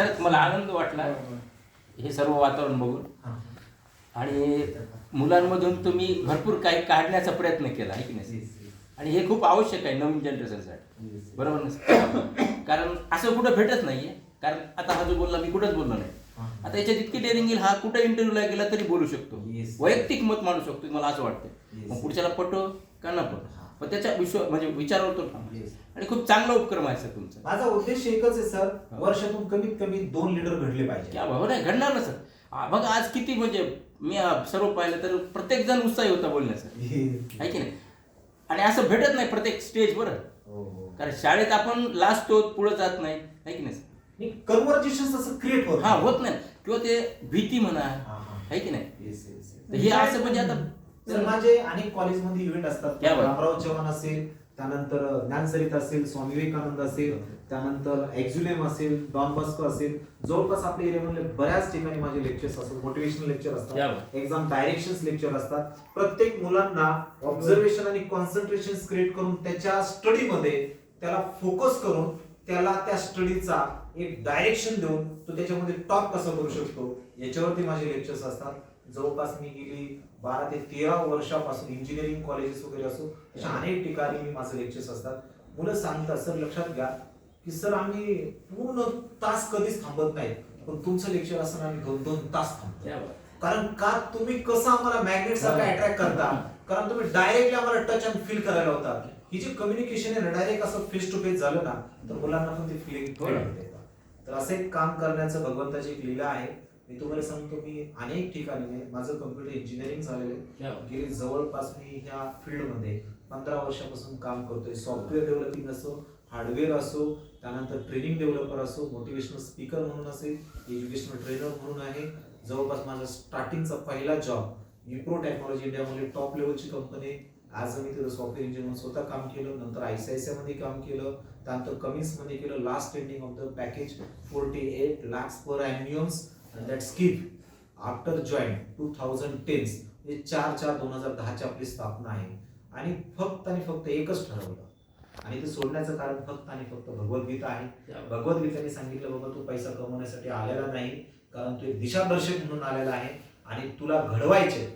खरंच मला आनंद वाटला हे सर्व वातावरण बघून हा. आणि मुलांमधून तुम्ही भरपूर काही काढण्याचा प्रयत्न केला आहे की नाही. आणि हे खूप आवश्यक आहे नवीन जनरेशनसाठी. बरोबर ना कारण असं कुठं भेटत नाहीये कारण आता हा जो बोलला मी कुठंच बोललो नाही हा. आता याच्यात इतकी डेअरिंग येईल हा कुठं इंटरव्ह्यूला गेला तरी बोलू शकतो. वैयक्तिक मत मांडू शकतो मला असं वाटतं. मग पुढच्याला पटो का न पटो हा. पण त्याच्या विश्व म्हणजे विचारावर तो ठाम आहे. Yes. आणि खूप चांगला उपक्रम आहे सर तुमचा माझा उद्देश एकच आहे सर हो. वर्षातून कमीत कमी दोन लिटर घडले पाहिजे क्या भाऊ नाही घडणार ना सर आ, बघा आज किती म्हणजे मी आ, सर्व पाहिलं तर प्रत्येक जण उत्साही होता बोलण्यासाठी. आहे की नाही आणि असं भेटत नाही प्रत्येक स्टेजवर हो, हो. कारण शाळेत आपण लाजतो पुढे जात नाही आहे की नाही? आणि कन्व्हर्जेशन असं क्रिएट होत हा होत नाही किंवा ते भीती म्हणा हा, हा. आहे की नाही Yes, yes, yes. तर हे असं म्हणजे आता सर माझे अनेक कॉलेजमध्ये इव्हेंट असतात. रामराव चव्हाण असेल त्यानंतर ज्ञानसरित असेल स्वामी विवेकानंद असेल त्यानंतर एक्झुलेम असेल डॉन बॉस्को असेल. जवळपास आपल्या एरियामधले बऱ्याच ठिकाणी माझे लेक्चर्स असतात. मोटिवेशनल लेक्चर असतात. एक्झाम डायरेक्शन लेक्चर असतात. प्रत्येक मुलांना ऑब्झर्वेशन आणि कॉन्सन्ट्रेशन क्रिएट करून त्याच्या स्टडीमध्ये त्याला फोकस करून त्याला त्या स्टडीचा एक डायरेक्शन देऊन तो त्याच्यामध्ये टॉप कसं करू शकतो याच्यावरती माझे लेक्चर्स असतात. जवळपास मी गेली बारा ते तेरा वर्षापासून इंजिनिअरिंग कॉलेजेस वगैरे असो अशा अनेक ठिकाणी मी माझे लेक्चर्स असतात. मुलं सांगतात सर लक्षात घ्या की सर आम्ही पूर्ण तास कधीच थांबत नाही पण तुमचं लेक्चर असताना आम्ही दोन दोन तास थांबतो. कारण का तुम्ही कसं आम्हाला मॅग्नेट सारखं अट्रॅक्ट करता? कारण तुम्ही डायरेक्टली आम्हाला टच अँड फील करायला होता. ही जी कम्युनिकेशन आहे ना डायरेक्ट असं फेस टू फेस झालं ना तर मुलांना पण ते फिलिंग. तर असं एक काम करण्याचं भगवंताची एक लीला आहे. मी तुम्हाला सांगतो मी अनेक ठिकाणी म्हणजे माझं कम्प्युटर इंजिनिअरिंग झालेलं आहे. गेली जवळपास मी ह्या फील्डमध्ये पंधरा वर्षापासून काम करतोय. सॉफ्टवेअर डेव्हलपिंग असो हार्डवेअर असो त्यानंतर ट्रेनिंग डेव्हलपर असो मोटिवेशनल स्पीकर म्हणून असेल एज्युकेशनल ट्रेनर म्हणून आहे. जवळपास माझा स्टार्टिंगचा पहिला जॉब विप्रो टेक्नॉलॉजी इंडियामध्ये टॉप लेवलची कंपनी आज मी तिथं सॉफ्टवेअर इंजिनियर म्हणून स्वतः काम केलं नंतर आयसीआयसीआयमध्ये काम केलं त्यानंतर कमिन्समध्ये केलं last ending of the package forty eight lakhs per annums that skip after join two thousand tens हे चार चार दोन हजार दहाची आपली स्थापना आहे. आणि फक्त आणि फक्त एकच ठरवलं. आणि ते सोडण्याचं कारण फक्त आणि फक्त भगवद्गीता आहे. भगवद्गीतेने सांगितलं बाबा तू पैसा कमवण्यासाठी आलेला नाही कारण तू एक दिशादर्शक म्हणून आलेला आहे आणि तुला घडवायचे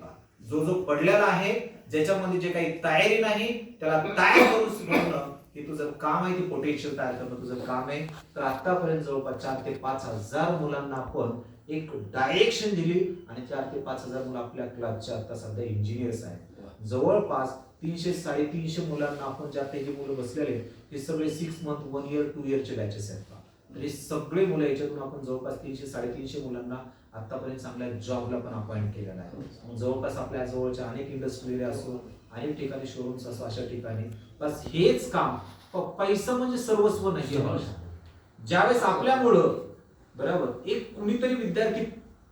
जो जो पडलेला आहे ज्याच्यामध्ये जे काही तयारी नाही त्याला तयार करून शिकवणं हे तुझं काम आहे ते पोटेन्शियल तयार करणं तुझं काम आहे. तर आतापर्यंत जवळपास चार ते पाच हजार मुलांना आपण एक डायरेक्शन दिली आणि चार ते पाच हजार मुलं आपल्या क्लासचे आता सध्या इंजिनियर्स आहेत. जवळपास तीनशे साडेतीनशे मुलांना आपण ज्या जे मुलं बसलेले हे सगळे six month one year two इयरचे batches आहेत. हे सगळे मुलं याच्यातून आपण जवळपास तीनशे साडेतीनशे मुलांना आतापर्यंत चांगल्या जॉबला पण अपॉइंट केलेला आहे. जवळपास आपल्या जवळच्या अनेक इंडस्ट्री असो अनेक ठिकाणी शोरूम्स असो अशा ठिकाणी. बस हेच काम पैसा म्हणजे सर्वस्व नाही. ज्यावेळेस आपल्यामुळं बरोबर? एक कुणीतरी विद्यार्थी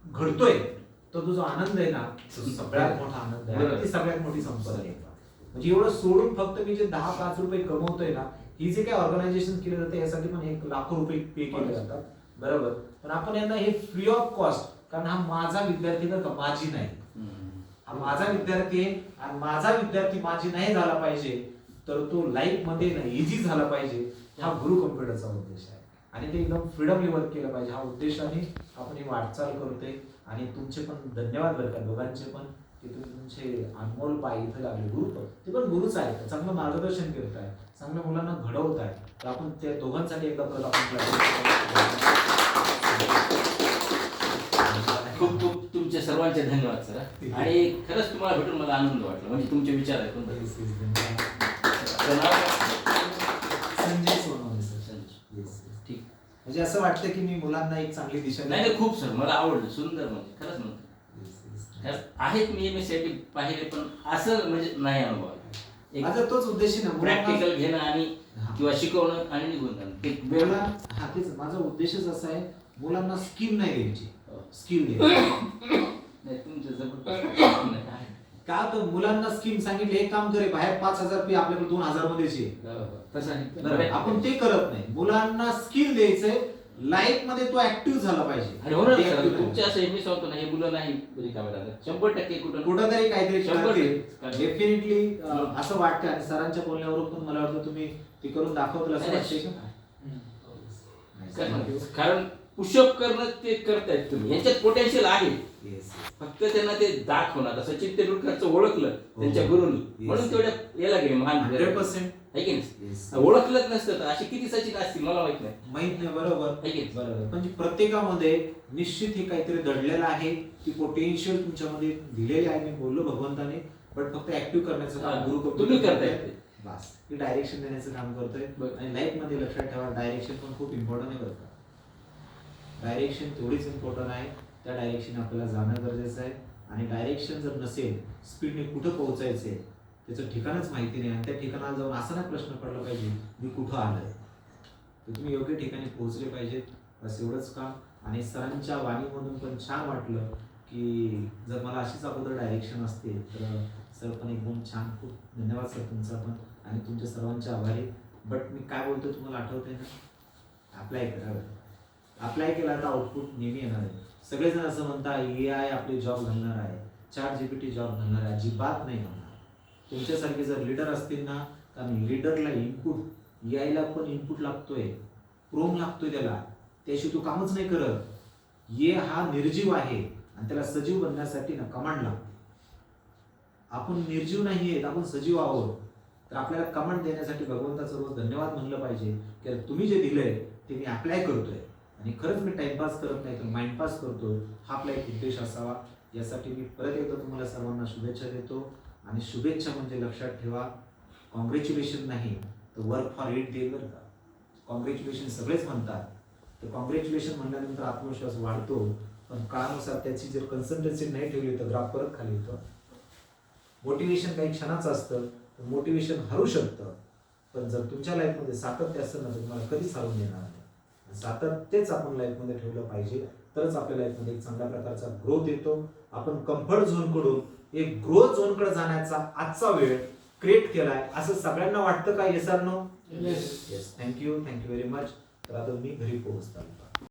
घडतोय तर तुझा आनंद आहे ना तो सगळ्यात मोठा आनंद आहे. ती सगळ्यात मोठी संपदा आहे. म्हणजे एवढं सोडून फक्त मी जे दहा पाच रुपये कमवतोय ना ही जे काही ऑर्गनायझेशन केलं जातं यासाठी पण एक लाखो रुपये पे केले जातात. बरोबर? पण आपण यांना हे फ्री ऑफ कॉस्ट कारण हा माझा विद्यार्थी बरं का माझी नाही. हा माझा विद्यार्थी आहे आणि माझा विद्यार्थी माझी नाही झाला पाहिजे तर तो लाईफमध्ये इझी झाला पाहिजे हा गुरु कम्प्युटरचा उद्देश आहे. आणि ते एकदम फ्रीडमली वर्क केलं पाहिजे. हा उद्देशाने आपण ही वाटचाल करतोय. आणि तुमचे पण धन्यवाद बरं का. दोघांचे पण की तुम्ही तुमचे अनमोल पाय इथे लागले. गुरु ते पण गुरुच आहेत. चांगलं मार्गदर्शन करत आहे चांगल्या मुलांना घडवत आहे तर आपण त्या दोघांसाठी एकदा परत आपण खूप खूप तुमचे सर्वांचे धन्यवाद सर. आणि खरंच तुम्हाला भेटून मला आनंद वाटला. म्हणजे तुमचे विचार ऐकून Yes, yes, धन्यवाद. तर नाव- Sanjay Sonawane sir Sanjay. Yes, yes. ठीक म्हणजे असं वाटतं की मी मुलांना एक चांगली दिशा नाही नाही खूप सर मला आवडलं सुंदर म्हणजे खरंच म्हणतो. आहेत मी एम एस सी पाहिले पण असं म्हणजे नाही अनुभव माझा तोच उद्देश आहे ना मुलांना- प्रॅक्टिकल घेणं आणि हा. किंवा शिकवणं आणि निघून जाणं. ते वेळ मुला- हा तेच माझा उद्देशच असा आहे मुलांना स्कीम नाही द्यायची. हो. स्किल द्यायची नाही तुमचं जबरदस्त नाही, आहे. का तर मुलांना स्कीम सांगितले एक काम करे बाहेर पाच हजार पे आपल्याकडे दोन हजार हो, हो. बरं, आपण ते करत नाही. मुलांना स्किल द्यायचंय लाईफमध्ये तो ऍक्टिव्ह झाला पाहिजे. active तुमच्या असं होतो ना हे मुलं नाही शंभर टक्के कुठं कुठंतरी काहीतरी शंभर करतील. टक्के. डेफिनेटली असं वाटतं आणि सरांच्या बोलण्यावरून पण मला वाटतं तुम्ही ते करून. का? करणार. कारण पुशअप करणं ते करतायत तुम्ही. यांच्यात पोटेन्शियल आहे. फक्त त्यांना ते दाखवणं आता सचिन तेंडुलकरचं ओळखलं त्यांच्या गुरुनी. म्हणून तेवढ्या याला गेले महान आहे की नाही? ओळखलंच नसतं तर असे किती सचिन असतील मला माहीत नाही. माहीत नाही बरोबर. आहे की? बरोबर. म्हणजे प्रत्येकामध्ये निश्चित हे काहीतरी दडलेलं आहे. ती पोटेन्शियल तुमच्यामध्ये दिलेली आहे. मी बोललो भगवंताने बट फक्त ऍक्टिव्ह करण्याचं काम हा, गुरु तुम्ही करतोय. बस. ही डायरेक्शन देण्याचं काम करतोय. आणि लाईफमध्ये लक्षात ठेवा डायरेक्शन पण खूप इम्पॉर्टंट आहे बरं का. डायरेक्शन तेवढीच इम्पॉर्टंट आहे. त्या डायरेक्शन आपल्याला जाणं गरजेचं आहे. आणि डायरेक्शन जर नसेल स्पीडने कुठं पोहोचायचंय त्याचं ठिकाणच माहिती नाही. आणि त्या ठिकाणाला जाऊन असा नाही प्रश्न पडला पाहिजे मी कुठं आलोय? तर तुम्ही योग्य ठिकाणी पोहोचले पाहिजेत. बस एवढंच काम. आणि सरांच्या वाणीमधून पण छान वाटलं की जर मला अशीच अगोदर डायरेक्शन असते तर सर पण एकदम छान. खूप धन्यवाद सर तुमचा पण. आणि तुमच्या सर्वांचे आभारी. बट मी काय बोलतो तुम्हाला आठवतंय ना? अप्लाय करावं अप्लाय केला तर आउटपुट नेहमी येणार आहे. सगळेजण असं म्हणता ए आय आपले जॉब घालणार आहे. चार जीपीटी जॉब घालणार आहे. अजिबात नाही होणार. तुमच्यासारखे जर लीडर असतील ना कारण लीडरला इनपुट यायला पण इनपुट लागतोय. क्रोम लागतोय त्याला. त्याशिवाय तो कामच नाही करत. ये हा निर्जीव आहे. आणि त्याला सजीव बनण्यासाठी ना कमांड लागते. आपण निर्जीव नाही आहेत आपण सजीव आहोत. तर आपल्याला कमांड देण्यासाठी भगवंताचं रोज धन्यवाद म्हणलं पाहिजे. की तुम्ही जे दिलंय ते मी अप्लाय करतोय. आणि खरंच मी टाइमपास करत नाही तर माइंडपास करतो हा आपला एक उद्देश असावा. यासाठी मी परत एकदा तुम्हाला सर्वांना शुभेच्छा देतो. आणि शुभेच्छा म्हणजे लक्षात ठेवा कॉंग्रॅच्युलेशन नाही तर वर्क फॉर इट डे बरं का. कॉंग्रॅच्युलेशन सगळेच म्हणतात. तर कॉंग्रॅच्युलेशन म्हणल्यानंतर आत्मविश्वास वाढतो. पण काळानुसार त्याची जर कन्सल्टन्सी नाही ठेवली तर ग्राफ परत खाली येतो. मोटिवेशन काही क्षणाचं असतं तर मोटिवेशन हरू शकतं. पण जर तुमच्या लाईफमध्ये सातत्य असतं ना तर तुम्हाला कधीच हरवून देणार नाही. सातत्यच आपण लाईफमध्ये ठेवलं पाहिजे. तरच आपल्या लाईफमध्ये एक चांगल्या प्रकारचा ग्रोथ येतो. आपण कम्फर्ट झोनकडून एक ग्रोथ झोनकडे जाण्याचा आजचा वेळ क्रिएट केलाय. असं सगळ्यांना वाटतं का yes or no. Yes thank you thank you very much तर आता मी घरी पोहोचतो.